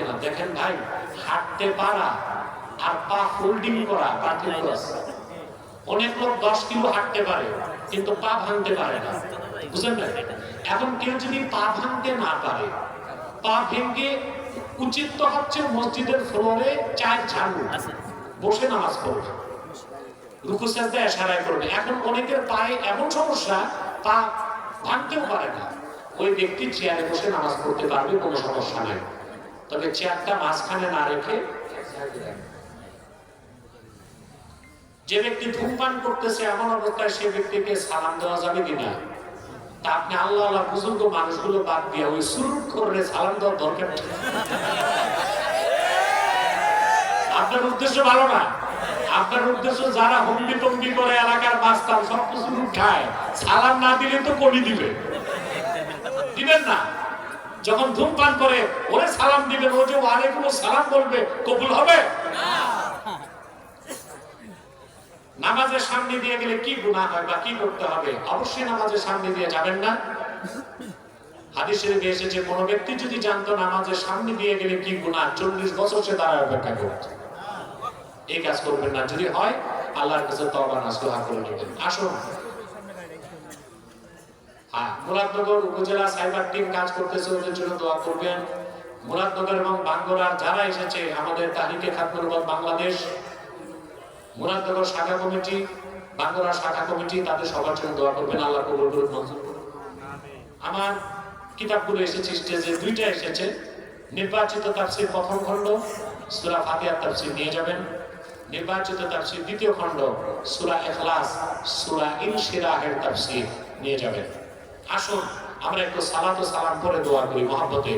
কিনা দেখেন ভাই, হাঁটতে পারা আর পা হোল্ডিং করা অনেক লোক দশ কিলো হাঁটতে পারে, কিন্তু পা ভাঙতে পারে না। বুঝলেন না? এখন কেউ যদি পা ভাঙতে না পারে, পা ভেঙে উচিত তো হচ্ছে মসজিদের ফ্লোরে চায়ের ঝাড়ু, বসে নামাজ পড়বে রুকু সাজদা করবে। এখন অনেকের পায়ে এমন সমস্যা, পা ভাঙতেও পারে না। ওই ব্যক্তি চেয়ারে বসে নামাজ পড়তে পারবে, কোনো সমস্যা নাই। তবে চেয়ারটা মাঝখানে না রেখে যে ব্যক্তি ধূমপান করতেছে এমন অবস্থায় সে ব্যক্তিকে সালাম দেওয়া যাবে কিনা? তা আপনি আল্লাহ আল্লাহ বুজুর্গ মানুষগুলো বাদ দিয়ে ওই সালাম দেওয়ার দরকার আপনার উদ্দেশ্য ভালো না? আপনার উদ্দেশ্য যারা হম্বি তম্বি করে এলাকার মাস্তান সব কিছু খায়, সালাম না দিলে তো কমি দিবে। দিবেন না? যখন ধূমপান করে, ওরে সালাম দিবেন ও যে ওয়ালাইকুম সালাম বলবে, কবুল হবে? নামাজের সামনে দিয়ে গেলে কি গুনাহ হয় বা কি করতে হবে? অবশ্যই নামাজের সামনে দিয়ে যাবেন না। হাদিস শরীফে এসেছে, কোনো ব্যক্তি যদি জানতো নামাজের সামনে দিয়ে গেলে কি গুনাহ, চল্লিশ বছর সে দাঁড়ায় অপেক্ষা এই কাজ করবেন না। যদি হয়, আল্লাহর কাছে নাসুহা করে নেবেন। আসুন। হ্যাঁ মুরাদনগর উপজেলা সাইবার টিম কাজ করতেছে, ওদের জন্য দোয়া করবেন। মুরাদনগর এবং বাঙ্গরার যারা এসেছে, আমাদের তারিখে খাতমুরবাদ বাংলাদেশ। মুরাদনগর শাখা কমিটি বাঙ্গরা শাখা কমিটি, তাদের সবার জন্য দোয়া করবেন আল্লাহ কবুল করুন মঞ্জুর করুন আমার কিতাবগুলো এসেছে, স্টেজে দুইটা এসেছে। নির্বাচিত তাফসির প্রথম খণ্ড, সূরা ফাতিহার তাফসির নিয়ে যাবেন। নির্বাচিত তাফসির দ্বিতীয় খণ্ড, সূরা ইখলাস, সূরা ইনশিরাহের তাফসির নিয়ে যাবেন। আসুন আমরা একটু সালাত সালাম করে দোয়া করি মহাব্বতে।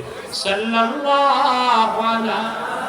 সাল্লাল্লাহু আলাইহি